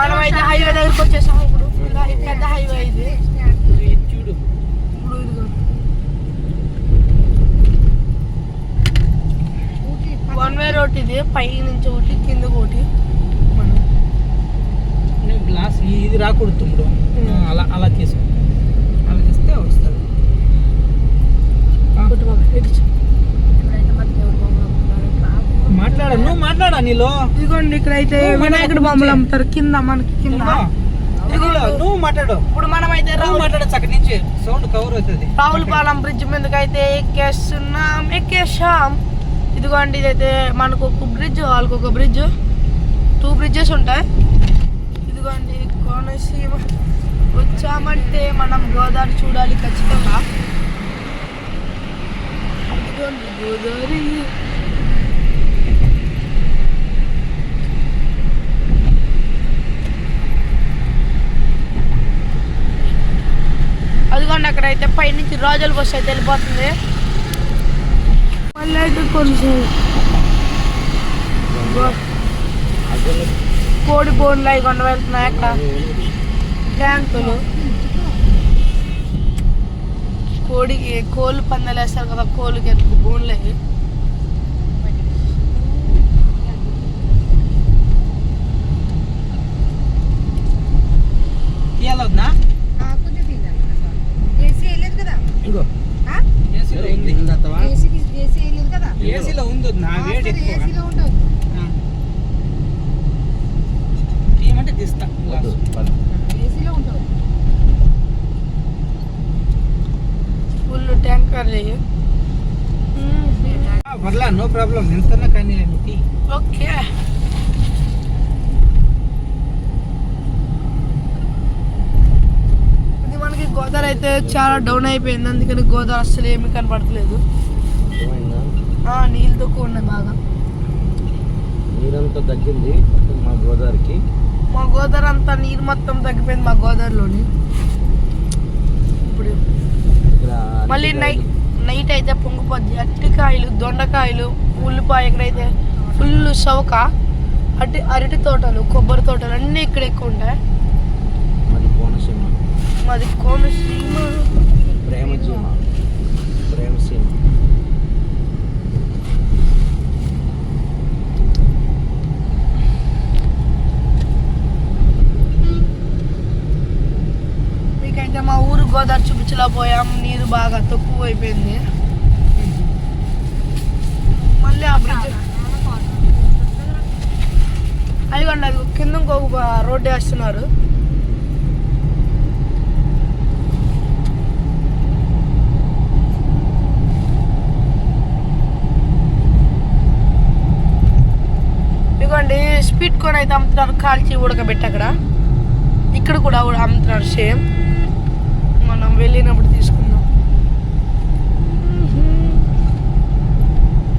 మనం అయితే హైవే దగ్గరికి వచ్చేసాం. ఇప్పుడు. పెద్ద హైవే ఇది. చూడు ఇప్పుడు వన్ వే రోడ్ ఇది. పై నుంచి ఒకటి కింద ఒకటి మనం. గ్లాస్ ఇది రాకూడదు తమ్ముడు. అలా అలా తీసుకో అలా తీస్తే వస్తుంది. మాట్లాడ నువ్వు మాట్లాడా నీలో ఇదిగోండి ఇక్కడ అయితే వినాయకుడు. బొమ్మలు అమ్ముతారు. కింద మనకి కింద. నువ్వు మాట్లాడు. ఇప్పుడు మనం అయితే నువ్వు మాట్లాడచ్చు అక్కడి నుంచి సౌండ్ కవర్ అవుతుంది. రావులపాలెం బ్రిడ్జ్ మీదకి అయితే ఎక్కేస్తున్నాం ఎక్కేసాం ఇదిగోండి ఇదైతే మనకు ఒక బ్రిడ్జ్ వాళ్ళకి ఒక బ్రిడ్జ్. టూ బ్రిడ్జెస్ ఉంటాయి. ఇదిగోండి కోనసీమ వచ్చామంటే మనం గోదావరి చూడాలి ఖచ్చితంగా. ఇదిగోండి గోదావరి అదిగోండి అక్కడైతే పైనుంచి రోజుల బస్సు అయితే వెళ్ళిపోతుంది. మళ్ళీ అయితే కొంచెం కోడి బోన్లు అవి కొండ వెళ్తున్నాయి అక్కడ ట్యాంకులు. కోడికి కోళ్ళు పందాలు వేస్తారు కదా కోళ్ళకి ఎత్తుకు బోన్లు అవి? తీయాలొద్దా ఏసీ వెళ్ళలేదు కదా ఇగో? ఏసీలో ఉంది. నా వేడి తీస్తా. ఫుల్ ట్యాంకర్లు ఇవి. పర్లా నో ప్రాబ్లం. ఎంతన్నా కానీ ఓకే. మనకి గోదావరి అయితే చాలా డౌన్ అయిపోయింది. అందుకని గోదావరి అస్సలు ఏమీ కనపడట్లేదు నీళ్ళు తక్కువ ఉన్నాయి బాగా. నీరంతా తగ్గింది మా గోదావరికి? మా గోదావరి అంతా నీరు మొత్తం తగ్గిపోయింది మా గోదావరిలోని. ఇప్పుడు ఇక్కడ మళ్ళీ నైట్ నైట్ అయితే పొంగిపోద్ది. అరటికాయలు దొండకాయలు ఉల్లిపాయ ఇక్కడైతే ఫుల్ సౌక అరటి అరటి తోటలు కొబ్బరి తోటలు అన్నీ ఇక్కడ ఎక్కువ ఉంటాయి. మరి కోనసీమ. మాది కోనసీమ ప్రేమసీమ ప్రేమసీమ మీకైతే మా ఊరు గోదావరి చూపించలా పోయాం నీరు బాగా తక్కువ అయిపోయింది మళ్ళీ ఆ బ్రిడ్జ్ అదిగోండి అది కింద ఇంకొక రోడ్డు వేస్తున్నారు ఇదిగోండి స్వీట్ కోన్ అయితే అమ్ముతున్నారు. కాల్చి ఉడకబెట్టి అక్కడ. ఇక్కడ కూడా అమ్ముతున్నారు సేమ్. మనం వెళ్ళినప్పుడు తీసుకుందాం.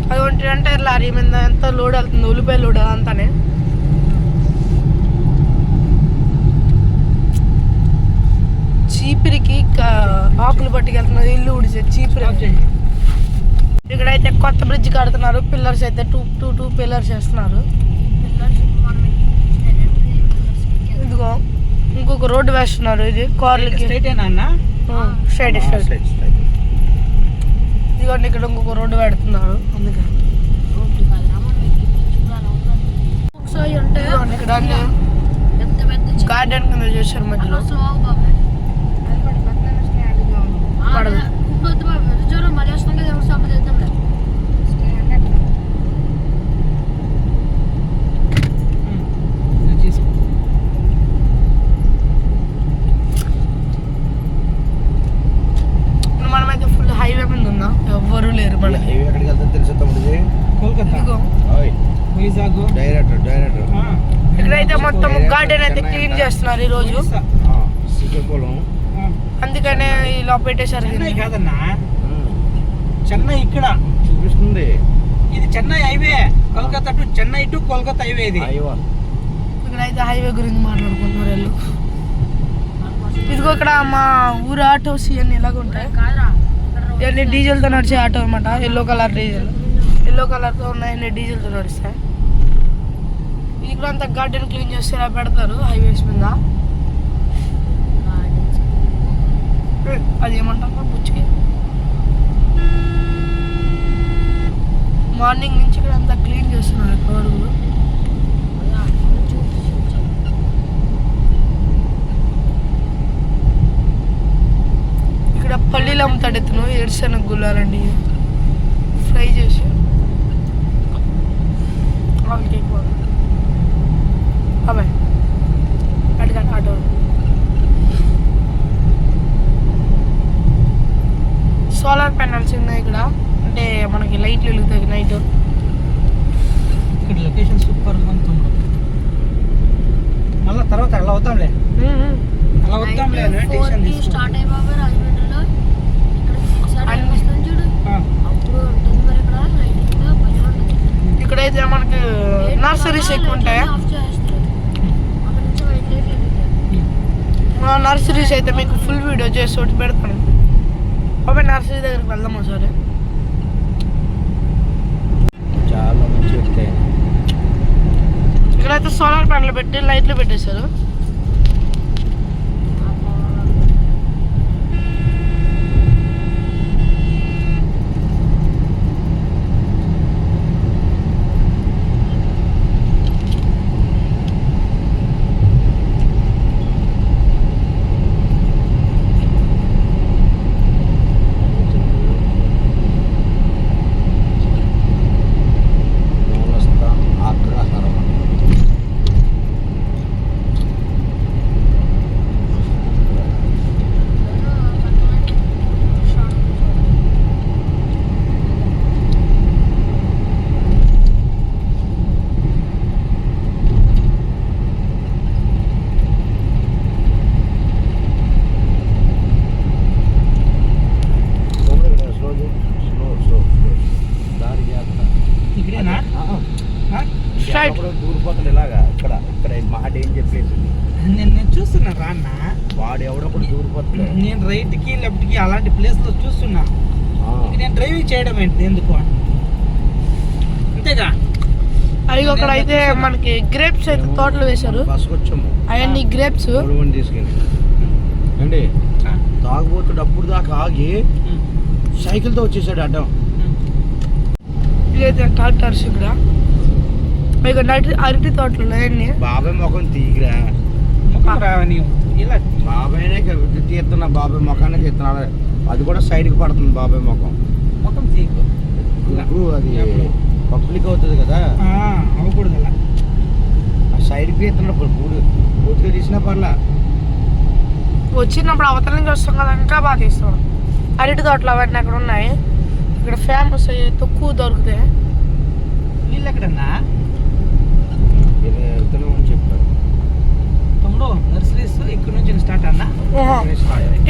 అది ఒంటి టైర్ లారీ మీద ఎంత లోడ్ వెళ్తుంది ఉల్లిపాయ లోడ్ అంతానే చీపిరికి ఆకులు పట్టుకెళ్తున్నది ఇల్లు ఉడిసే చీపిరి. ఇక్కడైతే కొత్త బ్రిడ్జ్ కడుతున్నారు పిల్లర్స్ అయితే టూ టూ టూ పిల్లర్స్ వేస్తున్నారు. ఇదిగో ఇంకొక రోడ్డు వేస్తున్నారు ఇది కార్లకి. స్ట్రైట్ ఏనా అన్న? Straight straight. ఇదిగోండి ఇక్కడ ఇంకొక రోడ్డు పెడుతున్నారు. ఇక్కడ గార్డెన్ కింద చేశారు మధ్యలో. పడదు తీసుకో ఇప్పుడు మనమైతే ఫుల్ హైవే మీద ఉన్నాం ఎవ్వరూ లేరు మన హైవే ఎక్కడికి వెళ్తా తెలుసు తమ్ముడిది కోల్కతా ఇదిగో ఓయ్ వైజాగ్ డైరెక్టర్ డైరెక్టర్ ఆ, ఇక్కడైతే మొత్తం గార్డెన్ అయితే క్లీన్ చేస్తున్నారు ఈ రోజు అందుకనే ఇలా పెట్టేశారు చెన్నై. కాదన్నా? ఇక్కడ. చూపిస్తుంది. ఇది Chennai highway. Kolkata to Chennai to Kolkata highway ఇది. హైవా. ఇక్కడైతే హైవే గురించి మాట్లాడుకుంటున్నారు వీళ్ళు. ఇదిగో ఇక్కడ మా ఊరు ఆటోస్ ఇవన్నీ ఇలాగ ఉంటాయి. ఇవన్నీ డీజిల్తో నడిచే ఆటో అనమాట ఎల్లో కలర్ డీజిల్. ఎల్లో కలర్తో ఉన్నాయన్నీ డీజిల్తో నడుస్తాయి. ఇక్కడ అంతా గార్డెన్ క్లీన్ చేస్తే ఇలా పెడతారు? హైవేస్ మీద? అది ఏమంటారు? బుచ్చికి మార్నింగ్ నుంచి ఇక్కడ అంతా క్లీన్ చేస్తున్నారు ఇక్కడ ఇక్కడ పల్లీలు అమ్ముతాడు ఎత్తును ఏడుసన గుల్లాలండి ఫ్రై చేసి. వాళ్ళకి ఎక్కువ అబ్బాయి అటుగా ఆటో సోలార్ ప్యానల్స్ ఉన్నాయి ఇక్కడ. అంటే మనకి లైట్లు వెలుగుతాయి నైట్ ఇక్కడ లొకేషన్ సూపర్గా ఉంది తమ్ముడు. మళ్ళా తర్వాత అలా అవుతాంలే అలా తీసుకో స్టార్ట్ రాజమండ్రిలో. ఇక్కడ చూడు. అప్పుడు ఉంటుంది మరి ఇక్కడ. ఉంటుంది. ఇక్కడైతే మనకి నర్సరీస్ ఎక్కువ ఉంటాయి ఆఫ్ చేస్తారు అక్కడ నుంచి వైట్ లైట్ వెలుగుతాయి మా నర్సరీస్ అయితే మీకు ఫుల్ వీడియో చేసి ఒకటి పెడతాను. బాబాయ్ నర్సరీ దగ్గరికి వెళ్దాం ఒకసారి? చాలా మంచి వ్యక్తి ఇక్కడైతే సోలార్ ప్యానల్ పెట్టి లైట్లు పెట్టేశారు Moolasthana Agraharam slow slow slow దారి జాగ్రత్త ఇక్కడేనా ఆ? Straight. దూరిపోతాడు ఇలాగా ఇక్కడ ఇక్కడ ఈ మాట ఏం చెప్పేసి నేను నేను చూస్తున్నా రాన్న వాడు ఎవడొకడు దూరిపోతాడు నేను రైట్కి లెఫ్ట్కి అలాంటి ప్లేస్లో చూస్తున్నా ఆ. ఇక నేను డ్రైవింగ్ చేయడం ఏంటి ఎందుకు అంతేగా అవి అక్కడ అయితే మనకి గ్రేప్స్ అయితే తోటలు వేశారు. అవన్నీ గ్రేప్స్ తీసుకెళ్ళి. తాగుబోతుడు అప్పుడు దాకా ఆగి సైకిల్తో వచ్చేసాడు అడ్డం. ఇదైతే ట్రాక్టర్స్ ఇక్కడ. ఇక నటి అరటి తోటలు ఉన్నాయన్నీ. బాబాయ్ ముఖం తీగిరా. ముఖం రావని ఇలా బాబాయ్నే తీస్తున్నా బాబాయ్ ముఖాన్ని తీస్తున్నాడు. అది కూడా సైడ్కి పడుతుంది బాబాయ్ ముఖం. ముఖం ఇప్పుడు అది పబ్లిక్ అవుతుంది కదా. ఆ, అవ్వకూడదు సైడ్కి తీస్తున్నాడు పూడు పూర్తిగా తీసినా పర్లా. వచ్చినప్పుడు అవతల నుంచి వస్తాం కదా ఇంకా బాగా తీస్తాం. అరటి తోటలు అవన్నీ అక్కడ ఉన్నాయి. ఇక్కడ ఫేమస్ తక్కువ దొరుకుతాయి. వీళ్ళు ఎక్కడన్నా? తమ్ముడు నర్సరీస్ ఇక్కడ నుంచి స్టార్ట్ అన్నా.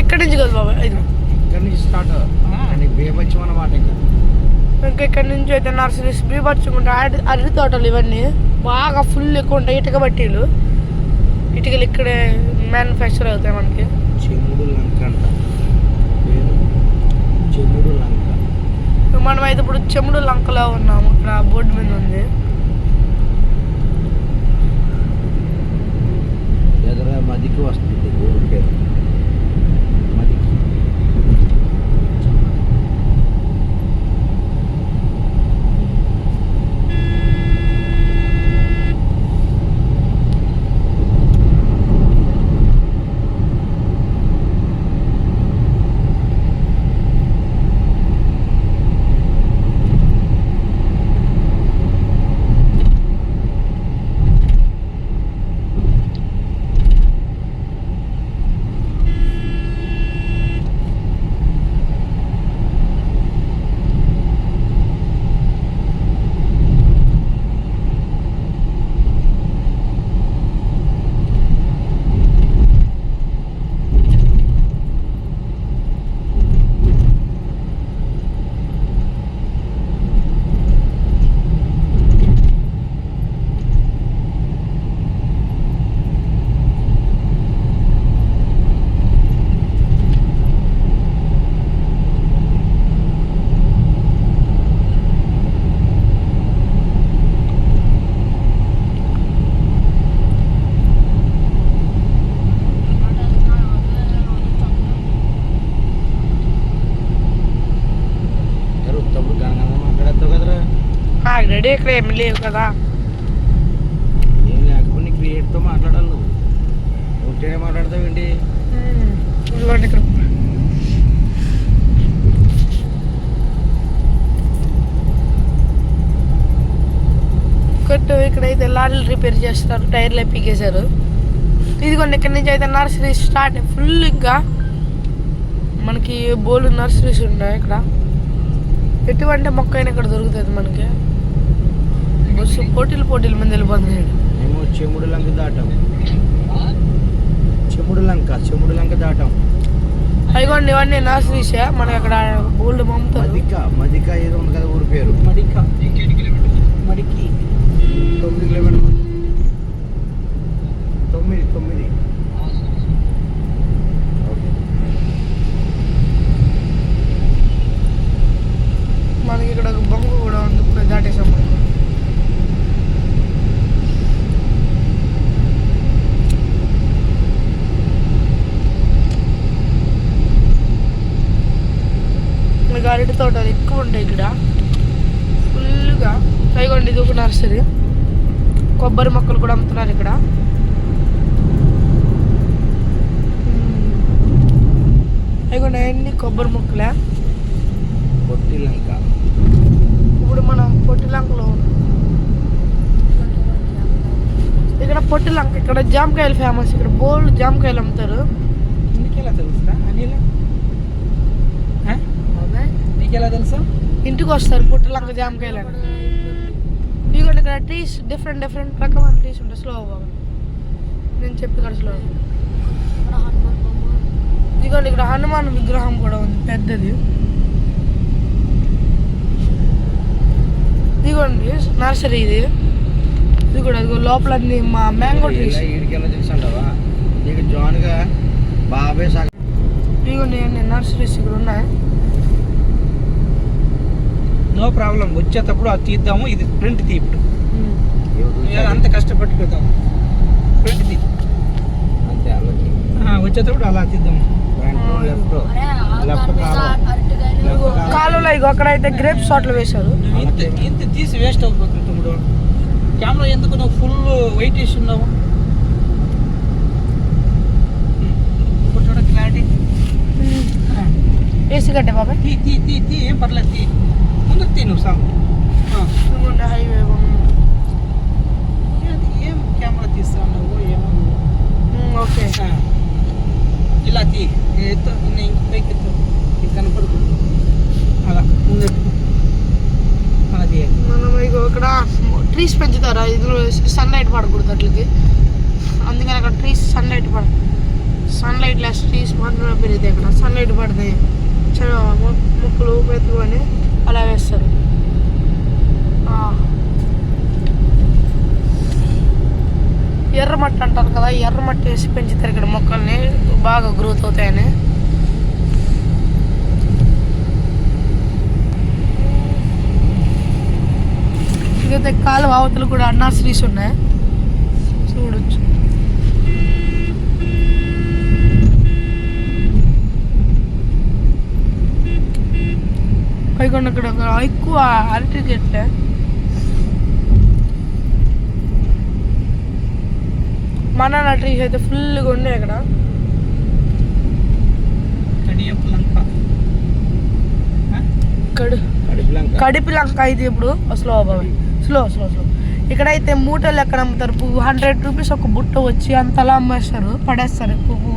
ఇక్కడి నుంచి కదా బాబాయ్ ఇది ఇక్కడి నుంచి స్టార్ట్ బేబచ్చం అన్నమాట ఇంకా. ఇంకా ఇక్కడి నుంచి అయితే నర్సరీస్ బీభత్సంగా అరటి అరటి తోటలు ఇవన్నీ. బాగా ఫుల్ ఎక్కువ ఉంటాయి. ఇటుక బట్టీలు ఇటుకలు ఇక్కడే మ్యానుఫ్యాక్చర్ అవుతాయి మనకి. చెముడు లంక అంట. చెముడు లంక. మనం అయితే ఇప్పుడు చెముడు లంకలో ఉన్నాము. ఇక్కడ బోర్డు మీద ఉంది. ఎదుర మదికి వస్తుంది ఊరి వీడియో ఇక్కడ ఏమి లేవు కదా. ఏం లేకపోతే క్రియేట్తో మాట్లాడాలి నువ్వు. ఉంటేనే మాట్లాడతావు ఏంటి ఇక్కడ కొట్టు ఇక్కడైతే లారీలు రిపేర్ చేస్తారు టైర్లు పీకేశారు. ఇదిగోండి ఇక్కడ నుంచి అయితే నర్సరీ స్టార్ట్ ఫుల్ ఇంకా మనకి బోల్డ్ నర్సరీస్ ఉన్నాయి ఇక్కడ. ఎటువంటి మొక్క అయినా ఇక్కడ దొరుకుతుంది మనకి. బస్సు పోటీలు పోటీల మీద వెళ్ళిపోతున్నాయి మేము చెముడు లంక దాటాం. చెముడు లంక చెముడు లంక దాటాం. అయిగోండి ఇవన్నీ నర్సరీసే మనకి అక్కడ బోల్డ్ పంపుతారు. మదిక మదిక ఏదో ఉంది కదా ఊరి పేరు. మడిక మడికి తొమ్మిది కిలోమీటర్ తొమ్మిది తొమ్మిది. మనకి ఇక్కడ ఒక బొమ్మ కూడా ఉంది దాటేసాం మనం మీకు అరటి తోటలు ఎక్కువ ఉంటాయి ఇక్కడ. ఫుల్గా పైగొండి ఇది ఒక నర్సరీ. కొబ్బరి మొక్కలు కూడా అమ్ముతున్నారు ఇక్కడ. అయిగోండి అవన్నీ కొబ్బరి మొక్కలే. పొట్టి లంక. ఇప్పుడు మనం పొట్టిలంకలో ఇక్కడ పొట్టిలంక ఇక్కడ జామకాయలు ఫేమస్ ఇక్కడ బోల్డ్ జామకాయలు అమ్ముతారు. తెలుసా? ఇంటికి వస్తారు పొట్టిలంక జామకాయలు ఇదిగోండి ఇక్కడ ట్రీస్ డిఫరెంట్ డిఫరెంట్ రకమైన ట్రీస్ ఉంటాయి. స్లో బాగా నేను చెప్పి ఇక్కడ స్లో ఇదిగోండి ఇక్కడ హనుమాన్ విగ్రహం కూడా ఉంది. పెద్దది. ఇదిగోండి నర్సరీ ఇది. ఇది కూడా ఇదిగో లోపల అన్ని మా మ్యాంగో ట్రీస్ ఇదిగోండి నర్సరీస్ ఇక్కడ ఉన్నాయి. నో ప్రాబ్లం వచ్చేటప్పుడు అది తీద్దాము ఇది ప్రింట్ తీ ఇప్పుడు అంత కష్టపట్టుకుందాం ప్రింట్ తీ. అంతే అలాగే ఆ, వచ్చేటప్పుడు అలా తీద్దాము. కాలువలో ఇగో అక్కడైతే గ్రేప్స్ తోటలు వేశారు. ఇంత ఇంత తీసి వేస్ట్ అయిపోతుంది తమ్ముడు. కెమెరా ఎందుకు నువ్వు ఫుల్ వెయిట్ వేసి ఉన్నావు? ఇప్పుడు చూడ క్లారిటీ ఏసీ కట్టే బాబాయ్. తీ తీ తీ తీ ఏం పర్లేదు తీ. ముందుకు తీ నువ్వు సాగు ఇదిగోండి హైవే ఏం కెమెరా తీస్తా ఉన్నావు ఏమో. ఓకే. ఇలా తీ. ఎత్తు ఇంక పైకి ఎత్తు. నీకు కనపడుతుంది అలా. ముందెత్తు అలా తీయాలి మనం ఇగో ఇక్కడ ట్రీస్ పెంచుతారా? ఇందులో సన్ లైట్ పడకూడదు అట్లకి. అందుకని అక్కడ ట్రీస్ సన్ లైట్ పడ సన్ లైట్ లెస్ ట్రీస్ మాత్రమే పెరుగుతాయి ఇక్కడ సన్ లైట్ పడతాయి మొక్కలు పెట్టుకొని అలా వేస్తారు ఎర్రమట్టి అంటారు కదా ఎర్రమట్టి వేసి పెంచుతారు ఇక్కడ మొక్కల్ని బాగా గ్రోత్ అవుతాయని. ఇదైతే కాలువ అవతలు కూడా నర్సరీస్ ఉన్నాయి. చూడొచ్చు. పైకొండ ఇక్కడ ఒక ఎక్కువ అరటి చెట్లే. బనానా ట్రీస్ అయితే ఫుల్గా ఉన్నాయి అక్కడ కడియపు లంక ఆ? కడు కడుపు లంక. కడిపి లంక అయితే ఇప్పుడు. స్లో బాబాయ్ స్లో స్లో స్లో ఇక్కడైతే మూటలు ఎక్కడ అమ్ముతారు? హండ్రెడ్ రూపీస్ ఒక బుట్ట వచ్చి అంతలా అమ్మేస్తారు పడేస్తారు పువ్వు.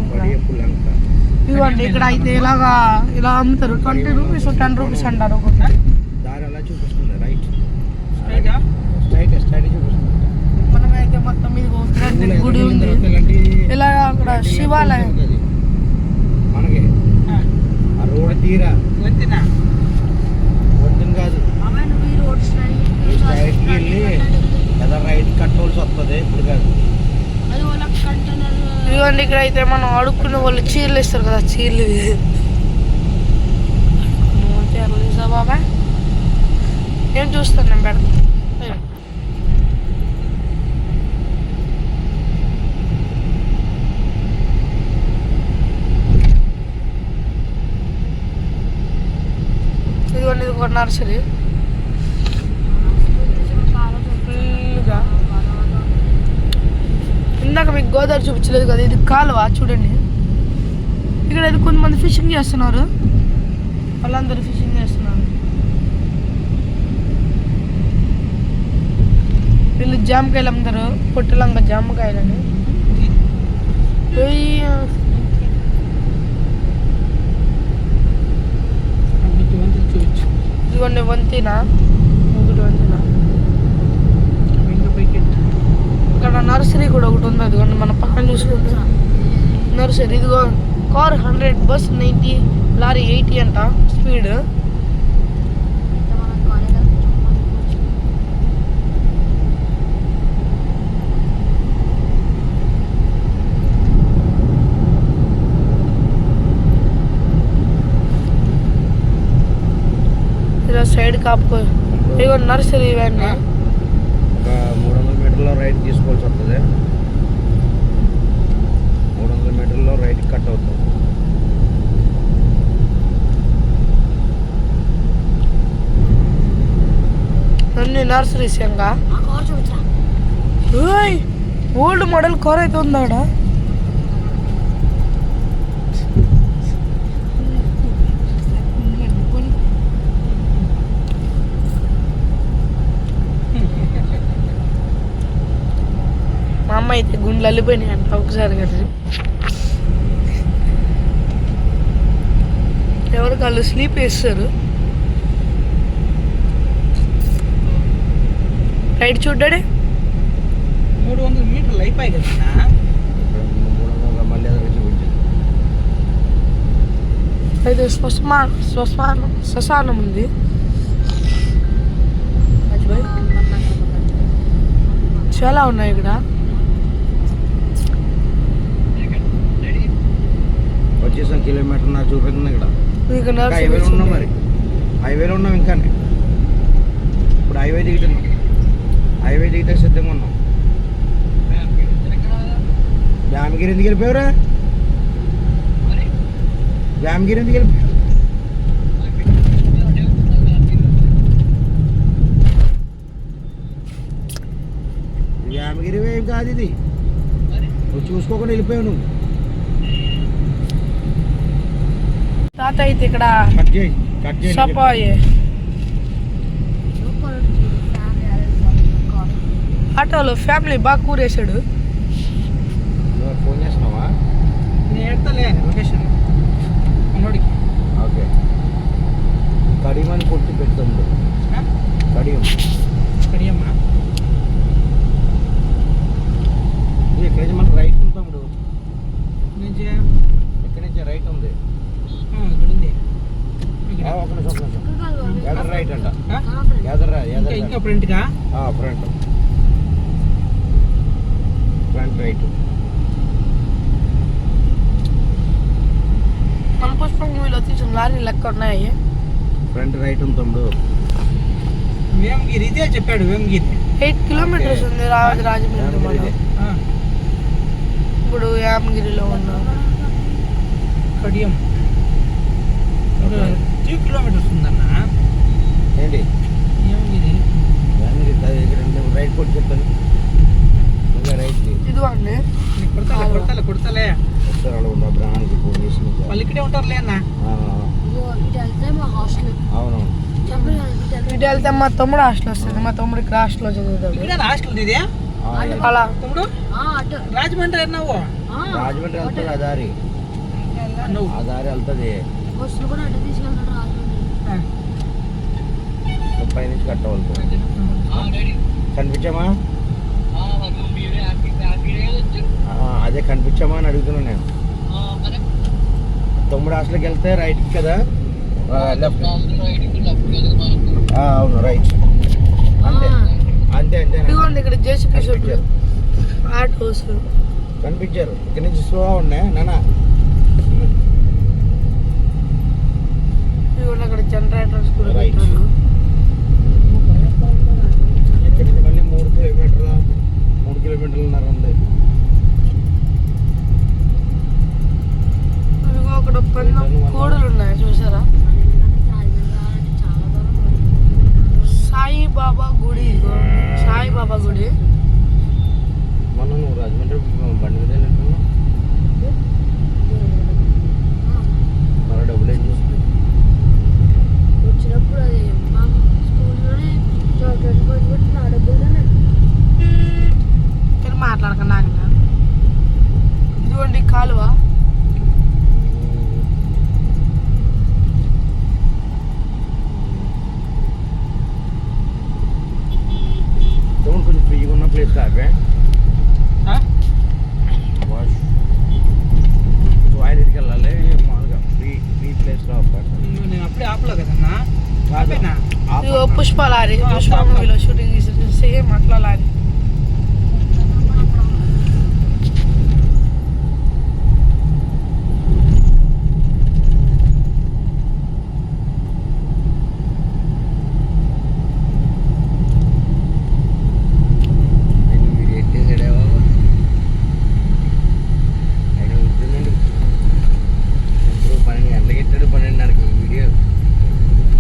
ఇదిగోండి ఇక్కడ అయితే ఇలాగా ఇలా అమ్ముతారు. ట్వంటీ రూపీస్ టెన్ రూపీస్ అంటారు ఒకటి మనమైతే మొత్తం ఇది గుడి ఉంది. ఇలా అక్కడ శివాలయం. మనకి రోడ్ తీరా? వద్దని? కాదు. స్ట్రైట్కి వెళ్ళి రైట్ కట్టవలసి వస్తుంది ఇప్పుడు కాదు. ఇదిగోండి ఇక్కడ అయితే మనం అడుక్కునే వాళ్ళు చీరలు ఇస్తారు కదా చీరలు. ఇవి. చీరలు నేను చూస్తాను నేను పెడతాను ఇదిగోండి ఇది ఒక నర్సరీ. ఇందాక మీకు గోదావరి చూపించలేదు కదా ఇది కాలువ చూడండి. ఇక్కడ అయితే కొంతమంది ఫిషింగ్ చేస్తున్నారు. వాళ్ళందరూ ఫిషింగ్ చేస్తున్నారు. వీళ్ళు జామకాయలు అమ్ముతారు పొట్టులంగా జామకాయలని. ఇదిగోండి వంతెన ఒకటి వంతెన ఇంకా పైకి ఇక్కడ నర్సరీ కూడా ఒకటి ఉంది అదిగోండి మన పక్కన చూసుకుంటా. నర్సరీ ఇదిగో car hundred bus ninety lorry eighty అంట స్పీడ్. ఇలా సైడ్ కాపుకో ఇదిగో నర్సరీ ఇవన్నీ ఒక మూడు వందల మీటర్లో రైట్ తీసుకోవాల్సి వస్తుంది. మూడు వందల మీటర్లో రైట్ కట్ అవుతుంది. అన్ని నర్సరీస్ ఇంకా ఆ కార్ చూపించరా? ఓల్డ్ మోడల్ కార్ అయితే ఉందాడ మా గుండెలు అల్లిపోయినాయి అంట ఒకసారి కదా ఎవరు వాళ్ళు స్లీప్ వేస్తారు రైట్ చూడ్డాడే? మూడు వందల మీటర్లు అయిపోయాయి కదా అయితే శ్మశమా శ్మశానం శ్మశానం ఉంది. చాలా ఉన్నాయి ఇక్కడ. వచ్చేసాం కిలోమీటర్ నాకు చూపిస్తుంది ఇక్కడ? హైవేలో ఉన్నాం మరి. హైవేలో ఉన్నాం ఇంకా ఇప్పుడు హైవే దిగుతున్నాం హైవే దిగితే సిద్ధంగా ఉన్నాం. జామగిరి ఎందుకు వెళ్ళిపోయావురా? జామగిరి ఎందుకు వెళ్ళిపోయావు జామగిరి వేవ్ కాదు ఇది. నువ్వు చూసుకోకుండా వెళ్ళిపోయావు నువ్వు. తాత అయితే ఇక్కడ కట్ చేయి కట్ చేయి సపాయే. ఆటోలో ఫ్యామిలీ బాగా నువ్వు ఫోన్ చేస్తున్నావా? నేను లొకేషన్. ఓకే. కొట్టి పెడతాం కడియం. కడియమ్మా. రైట్ ఉంది తమ్ముడు నుంచి ఎక్కడి నుంచి రైట్ ఉంది ఇక్కడ ఉంది ఆ, ఒక నిమిషం ఒక నిమిషం ఎదర్ రైట్ అంట ఆ? ఎదర్ ఇంకా ఎదర్ ఇంకా ఫ్రంట్గా ఫ్రంట్. Front right. మన పుష్పం మూవీలో తీసిన లారీ లెక్క ఉన్నాయి. ఫ్రంట్ రైట్ ఉంది తమ్ముడు. వేమగిరి ఇదే చెప్పాడు వేమగిరి. ఎయిట్ కిలోమీటర్స్ ఉంది రాజు రాజమండ్రి ఇప్పుడు యామగిరిలో ఉన్నాం కడియం. త్రీ కిలోమీటర్స్ ఉందన్న? ఏంటి? రైట్ కొట్టి చెప్తాను ఇంకా రైట్ ఇదిగోండి నీకు కొడతాలే కొడతాలే వస్తారు అలా ఫోన్ చేసి నీకు. వాళ్ళు ఇక్కడే ఉంటారులే అన్న. ఆ, ఇటు వెళ్తే మా తమ్ముడు హాస్టల్ వస్తుంది మా తమ్ముడు ఇక్కడ హాస్టల్లో చదువుతాడు. ఇక్కడే హాస్టల్ ఇదే అలా. తమ్ముడు? ఆ, అటు. రాజమండ్రి అన్నావు? రాజమండ్రి వెళ్తుంది ఆ దారి. నువ్వు ఆ దారి వెళ్తుంది బస్సులు కూడా అటు తీసుకెళ్తాడు రాజమండ్రి ఆ. నువ్వు పైనుంచి కట్టవలసి కనిపించామా? ఆ, అదే కనిపించామా అని అడుగుతున్నాను నేను. తొమ్మిది హాస్టల్కి వెళ్తే రైట్ కదా? లెఫ్ట్ అవును రైట్ అంతే. అంతే అంతే ఇక్కడ జేసీపీ షెడ్లు ఆటోస్ కనిపించారు. ఇక్కడ నుంచి స్లో ఉన్నాయి. నాన్న ఇదిగోండి అక్కడ జనరేటర్స్ కూడా Right. మూడు కిలోమీటర్ల మూడు కిలోమీటర్లన్నర ఉంది ఒకటి కోడలు ఉన్నాయి చూసారా? సాయిబాబా గుడి. సాయిబాబా గుడి. మొన్న రాజమండ్రి బండి మీద మరో డబ్బులు ఏం వచ్చినప్పుడు అది మీరు మాట్లాడకండి ఆయన ఇదిగోండి కాలువ కొంచెం ఫ్రీగా ఉన్న ప్లేస్ కావే వాష్ టాయిలెట్కి వెళ్ళాలి లారీ పుష్ప మూవీలో షూటింగ్ చేసి సేమ్ అట్లా లారీ ఆయన మీరు ఎట్టేసాడే బాబా ఆయన ఉంటుందండి ఇప్పుడు పన్నెండు గంటలకు ఎట్టాడు పన్నెండున్నరకి వీడియో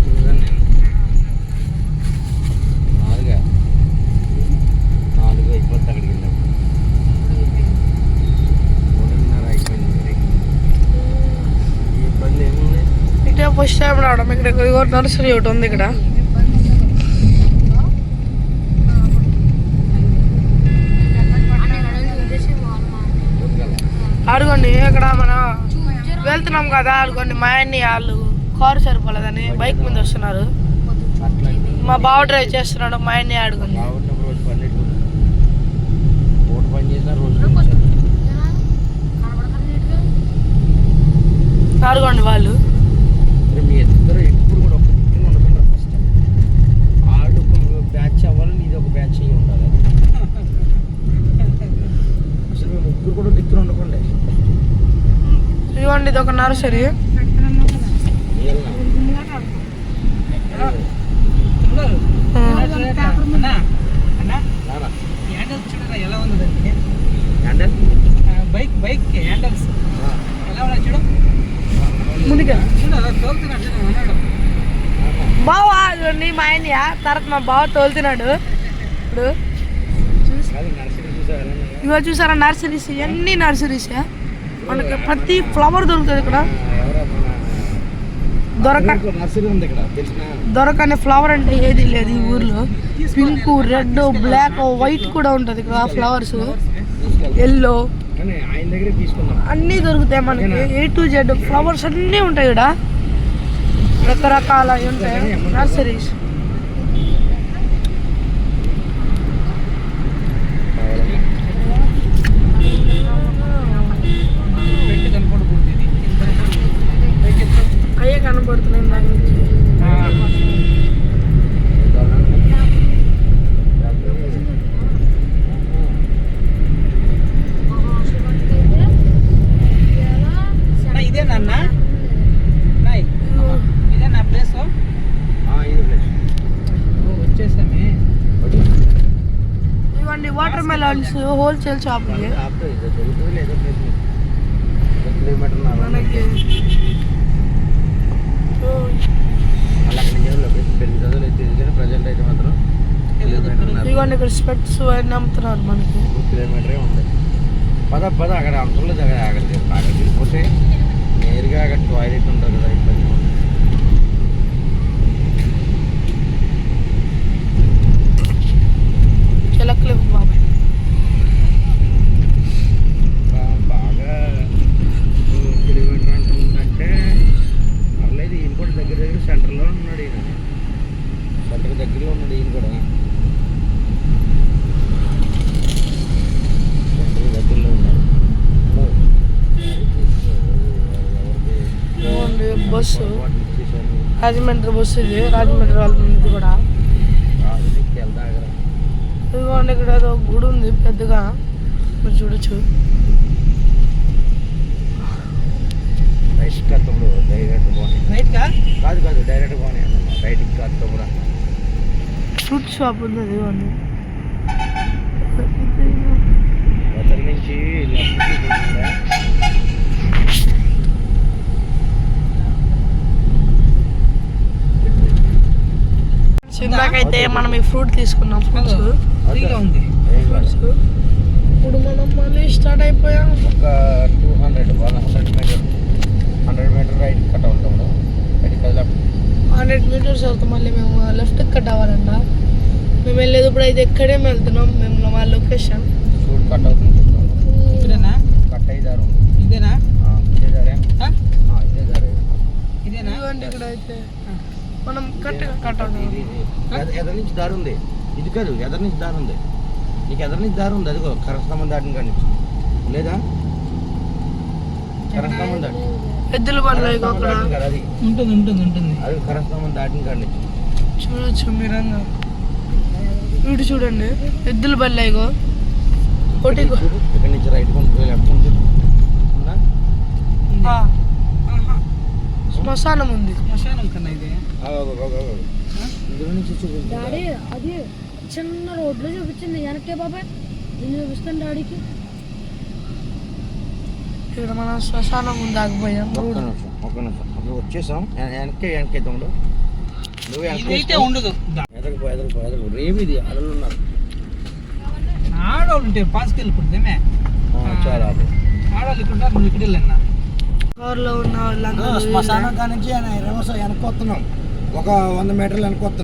చూసాను నేను నాలుగా నాలుగు అయిపోతుంది అక్కడికి వెళ్ళినప్పుడు మూడున్నర అయిపోయింది మరి ఈ ఇబ్బంది ఏముంది ఇక్కడ ఫస్ట్ టైం ఇదిగో నర్సరీ ఒకటి ఉంది ఇక్కడ. అడుగోండి ఇక్కడ మన వెళ్తున్నాం కదా అడుగోండి మా ఆయన్ని వాళ్ళు కారు సరిపోలేదని బైక్ మీద వస్తున్నారు. మా బావ డ్రైవ్ చేస్తున్నాడు మా ఆయన్ని అడుగుండి. బాగున్నప్పుడు వాళ్ళు పన్నెండు పూట పని చేసినా రోజు పని అడుగోండి వాళ్ళు మరి మీ ఇద్దరు ఎప్పుడు కూడా ఒక దిక్కున ఉండకుండా ఫస్ట్ ఆడు ఒక బ్యాచ్ అవ్వాలి నీది ఒక బ్యాచ్ అయ్యి ఉండాలి అసలు మేము ముగ్గురు కూడా దిక్కున ఉండకుండా. ఇదిగోండి ఇది ఒక నర్సరీ. చూడరా ఎలా ఉంది బైక్ బైక్ హ్యాండల్స్ ఉన్నాయి చూడు బావ ఇదిగోండి మా ఆయన తర్వాత మా బావ తోలుతున్నాడు. ఇప్పుడు కాదు నర్సరీ చూసారు ఎలా ఉన్నాయో? ఇవాళ చూసారా నర్సరీస్ అన్ని నర్సరీస్ మనకి ప్రతి ఫ్లవర్ దొరుకుతుంది ఇక్కడ. దొరక దొరకని ఫ్లవర్ అంటే ఏది లేదు ఈ ఊర్లో. పింక్ రెడ్ బ్లాక్ వైట్ కూడా ఉంటుంది ఇక్కడ ఫ్లవర్స్ ఎల్లో అన్నీ దొరుకుతాయి మనకి. ఏ టు జెడ్ ఫ్లవర్స్ అన్నీ ఉంటాయి ఇక్కడ. రకరకాల ఉంటాయి నర్సరీస్ కావాలన్నా పెట్టి కనపడకూడదు ఇది ఇది కనపడకూడదు. పైకి ఎత్తు. కనబడుతున్నాయి దాని నుంచి ఆ, అన్నా, ఇదే నాన్న నాయ్ ఇదే నా ప్లేస్ వచ్చేసామే ఇవ్వండి వాటర్ మెలాన్స్ హోల్సేల్ షాప్ మనకి మళ్ళీ అక్కడి నుంచి లొకేషన్ పెళ్ళి లేదు అయితే కానీ ప్రజెంట్ అయితే మాత్రం కిలోమీటర్ ఇక్కడ స్పెట్స్ అన్నీ అమ్ముతున్నారు మనకి. కిలోమీటరే ఉంది పద పద అక్కడ అవసరం లేదు అక్కడ అక్కడ అక్కడ వెళ్ళిపోతే నేరుగా అక్కడ టాయిలెట్ ఉంటుంది కదా రాజమండ్రి బస్సు ఇది రాజమండ్రి వాళ్ళ ఇది కూడా. ఇదిగోండి ఇక్కడ ఏదో గుడి ఉంది పెద్దగా. మీరు చూడొచ్చు. రైట్ డైరెక్ట్ పోనీ. రైట్ కా కాదు కాదు డైరెక్ట్ పోనీ ఫ్రూట్ షాప్ ఉంది ఇదిగోండి అవతల నుంచి లెఫ్ట్ తీసుకుంటుందా ఇందాకైతే మనం ఈ ఫ్రూట్ తీసుకున్నాం ఫ్రూట్స్. ఫ్రీగా ఉంది. ఫ్రూట్స్. ఇప్పుడు మనం మళ్ళీ స్టార్ట్ అయిపోయాం? ఒక two hundred one hundred metre hundred metre right cut అవుతాం రైట్ కదా హండ్రెడ్ మీటర్స్ వెళ్తాం మళ్ళీ మేము లెఫ్ట్ కట్ అవ్వాలంట. మేము వెళ్ళేది ఇప్పుడు అయితే ఎక్కడే వెళ్తున్నాం మేము మా లొకేషన్. షూట్ కట్ అవుతుంది ఇదేనా? కట్ అయ్యారు ఇదేనా? ఇదే దారే. ఇదేనా? ఇదిగోండి ఇక్కడ అయితే మనం కట్ కట్ ఎదరి నుంచి దారి ఉంది? ఇది కాదు ఎదరి నుంచి దారి ఉంది. నీకు ఎదరి నుంచి దారి ఉంది? అదిగో కరస్నామం దాటిన కాడి నుంచి. లేదా? కరస్నామం దాటి. ఎద్దుల బండ్లు అది. ఉంటుంది ఉంటుంది ఉంటుంది. అది కరస్నామం దాటిన కాడి నుంచి. చూడొచ్చు మీరంగా ఇటు చూడండి ఎద్దుల బల్ల ఇగో ఒకటి ఇక్కడ నుంచి రైట్ కొంచెం లెఫ్ట్ కొంచెం ఉందా? శ్మశానం ఉంది. శ్మశానం కన్నా ఇది. డాడీ అది చిన్న రోడ్లో చూపించింది. వెనక్కే బాబాయ్ నేను చూపిస్తాను డాడీకి. ఇక్కడ మన శ్మశానం ఉంది ఆగిపోయాం. ఒక్క నిమిషం ఒక్క నిమిషం. అప్పుడు వచ్చేసాం వెన- వెనక్కి వెనక్కి తమ్ముడు. నువ్వు వెనక్కి. ఉండదు. ఎదగపో ఎదగపో ఎదగపో రేపు ఇది అలలు ఉన్నారు. ఆడవాళ్ళు ఉంటే పాస్కి వెళ్ళిపోతుందేమే ఆ, చాలా. ఆడవాళ్ళు ఇక్కడ ఉన్నారు, నువ్వు ఇక్కడ వెళ్ళన్నా. శ్మశానం కానించి ఆయన రివర్స్ వెనక్కి వస్తున్నాం. ఒక వంద మీటర్లు వెనక్కి వస్తున్నాం.